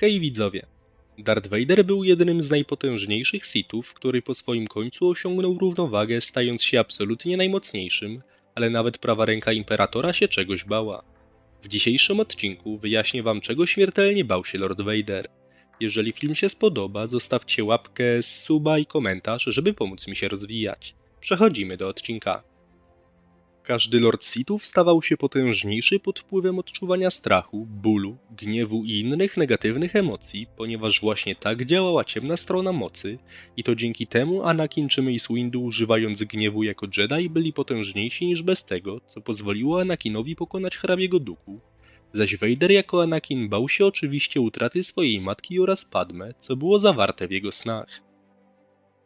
Hej widzowie! Darth Vader był jednym z najpotężniejszych Sithów, który po swoim końcu osiągnął równowagę, stając się absolutnie najmocniejszym, ale nawet prawa ręka Imperatora się czegoś bała. W dzisiejszym odcinku wyjaśnię wam, czego śmiertelnie bał się Lord Vader. Jeżeli film się spodoba, zostawcie łapkę, suba i komentarz, żeby pomóc mi się rozwijać. Przechodzimy do odcinka. Każdy Lord Sithów stawał się potężniejszy pod wpływem odczuwania strachu, bólu, gniewu i innych negatywnych emocji, ponieważ właśnie tak działała ciemna strona mocy i to dzięki temu Anakin czy Mace Windu używając gniewu jako Jedi byli potężniejsi niż bez tego, co pozwoliło Anakinowi pokonać hrabiego duchu. Zaś Vader jako Anakin bał się oczywiście utraty swojej matki oraz Padme, co było zawarte w jego snach.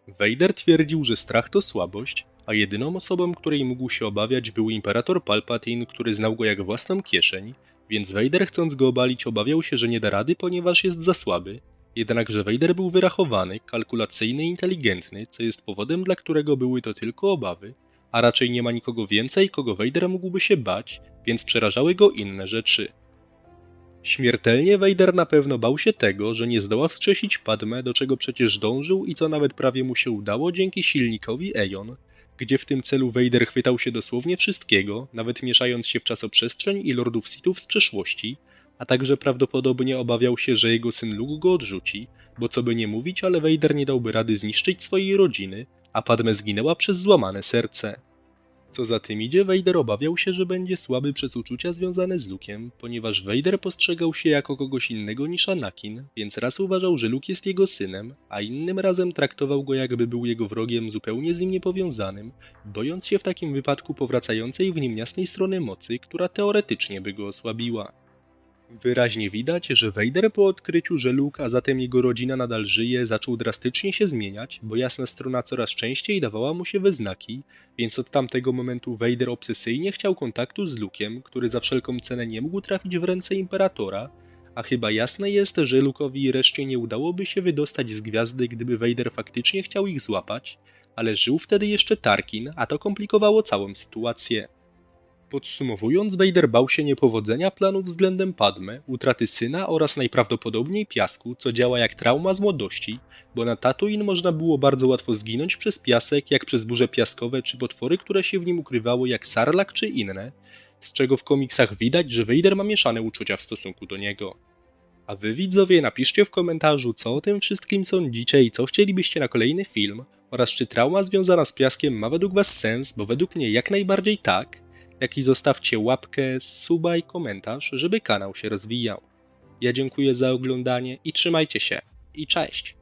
Vader twierdził, że strach to słabość, a jedyną osobą, której mógł się obawiać był Imperator Palpatine, który znał go jak własną kieszeń, więc Vader chcąc go obalić obawiał się, że nie da rady, ponieważ jest za słaby. Jednakże Vader był wyrachowany, kalkulacyjny i inteligentny, co jest powodem, dla którego były to tylko obawy, a raczej nie ma nikogo więcej, kogo Vader mógłby się bać, więc przerażały go inne rzeczy. Śmiertelnie Vader na pewno bał się tego, że nie zdoła wskrzesić Padme, do czego przecież dążył i co nawet prawie mu się udało dzięki silnikowi Eon, gdzie w tym celu Vader chwytał się dosłownie wszystkiego, nawet mieszając się w czasoprzestrzeń i Lordów Sithów z przeszłości, a także prawdopodobnie obawiał się, że jego syn Luke go odrzuci, bo co by nie mówić, ale Vader nie dałby rady zniszczyć swojej rodziny, a Padme zginęła przez złamane serce. Co za tym idzie, Vader obawiał się, że będzie słaby przez uczucia związane z Luke'em, ponieważ Vader postrzegał się jako kogoś innego niż Anakin, więc raz uważał, że Luke jest jego synem, a innym razem traktował go jakby był jego wrogiem zupełnie z nim niepowiązanym, bojąc się w takim wypadku powracającej w nim jasnej strony mocy, która teoretycznie by go osłabiła. Wyraźnie widać, że Vader po odkryciu, że Luke, a zatem jego rodzina nadal żyje, zaczął drastycznie się zmieniać, bo jasna strona coraz częściej dawała mu się we znaki, więc od tamtego momentu Vader obsesyjnie chciał kontaktu z Luke'em, który za wszelką cenę nie mógł trafić w ręce Imperatora, a chyba jasne jest, że Luke'owi reszcie nie udałoby się wydostać z gwiazdy, gdyby Vader faktycznie chciał ich złapać, ale żył wtedy jeszcze Tarkin, a to komplikowało całą sytuację. Podsumowując, Vader bał się niepowodzenia planów względem Padme, utraty syna oraz najprawdopodobniej piasku, co działa jak trauma z młodości, bo na Tatooine można było bardzo łatwo zginąć przez piasek, jak przez burze piaskowe czy potwory, które się w nim ukrywały, jak Sarlak czy inne, z czego w komiksach widać, że Vader ma mieszane uczucia w stosunku do niego. A wy widzowie napiszcie w komentarzu, co o tym wszystkim sądzicie i co chcielibyście na kolejny film, oraz czy trauma związana z piaskiem ma według was sens, bo według mnie jak najbardziej tak, jak i zostawcie łapkę, suba i komentarz, żeby kanał się rozwijał. Ja dziękuję za oglądanie i trzymajcie się. I cześć!